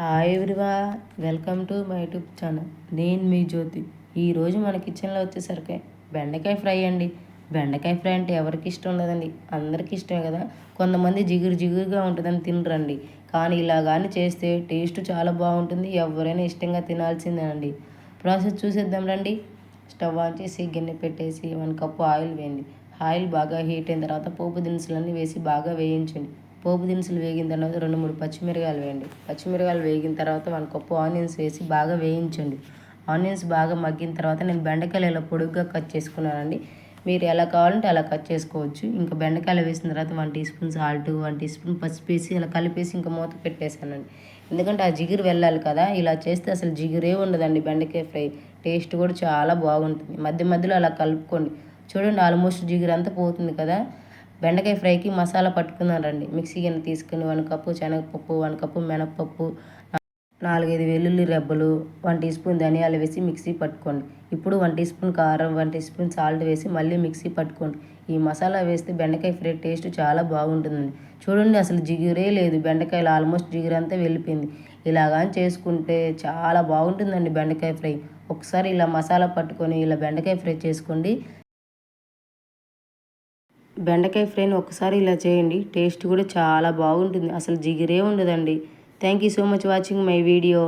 Hi everyone welcome to my YouTube channel నేను మీ జ్యోతి. ఈరోజు మన కిచెన్లో వచ్చేసరికి బెండకాయ ఫ్రై అండి. బెండకాయ ఫ్రై అంటే ఎవరికి ఇష్టం ఉండదండి అందరికీ ఇష్టమే కదా. కొంతమంది జిగురు జిగురుగా ఉంటుందని తినరండి. కానీ ఇలా కానీ చేస్తే టేస్ట్ చాలా బాగుంటుంది. ఎవరైనా ఇష్టంగా తినాల్సిందేనండి. ప్రాసెస్ చూసేద్దాం రండి. స్టవ్ ఆన్ చేసి గిన్నె పెట్టేసి వన్ కప్పు ఆయిల్ వేయండి. ఆయిల్ బాగా హీట్ అయిన తర్వాత పోపు దినుసులన్నీ వేసి బాగా వేయించండి. పోపు దినుసులు వేగిన తర్వాత రెండు మూడు పచ్చిమిరకాయలు వేయండి. పచ్చిమిరకాయలు వేగిన తర్వాత వన్ కప్పు ఆనియన్స్ వేసి బాగా వేయించండి. ఆనియన్స్ బాగా మగ్గిన తర్వాత నేను బెండకాయలు ఇలా పొడుగ్గా కట్ చేసుకున్నానండి. మీరు ఎలా కావాలంటే అలా కట్ చేసుకోవచ్చు. ఇంకా బెండకాయలు వేసిన తర్వాత one teaspoon salt one teaspoon పసుపు వేసి ఇలా కలిపేసి ఇంకా మూత పెట్టేశానండి. ఎందుకంటే ఆ జిగురు వెళ్ళాలి కదా ఇలా చేస్తే అసలు జిగురే ఉండదండి బెండకాయ ఫ్రై. టేస్ట్ కూడా చాలా బాగుంటుంది. మధ్య మధ్యలో అలా కలుపుకోండి. చూడండి ఆల్మోస్ట్ జిగురు అంతా పోతుంది కదా. బెండకాయ ఫ్రైకి మసాలా పట్టుకుందాం మిక్సీ గిన్నె తీసుకుని వన్ కప్పు శనగపప్పు వన్ కప్పు మినపప్పు నాలుగైదు వెల్లుల్లి రెబ్బలు వన్ టీ స్పూన్ ధనియాలు వేసి మిక్సీ పట్టుకోండి. ఇప్పుడు వన్ టీ స్పూన్ కారం వన్ టీ స్పూన్ సాల్ట్ వేసి మళ్ళీ మిక్సీ పట్టుకోండి. ఈ మసాలా వేస్తే బెండకాయ ఫ్రై టేస్ట్ చాలా బాగుంటుందండి. చూడండి అసలు జిగురే లేదు. బెండకాయలు ఆల్మోస్ట్ జిగురు అంతా వెళ్ళిపోయింది. ఇలాగా చేసుకుంటే చాలా బాగుంటుందండి బెండకాయ ఫ్రై. ఒకసారి ఇలా మసాలా పట్టుకొని ఇలా బెండకాయ ఫ్రై చేసుకోండి. బెండకాయ ఫ్రైని ఒకసారి ఇలా చేయండి. టేస్ట్ కూడా చాలా బాగుంటుంది. అసలు జిగిరే ఉండదండి. Thank you so much watching my video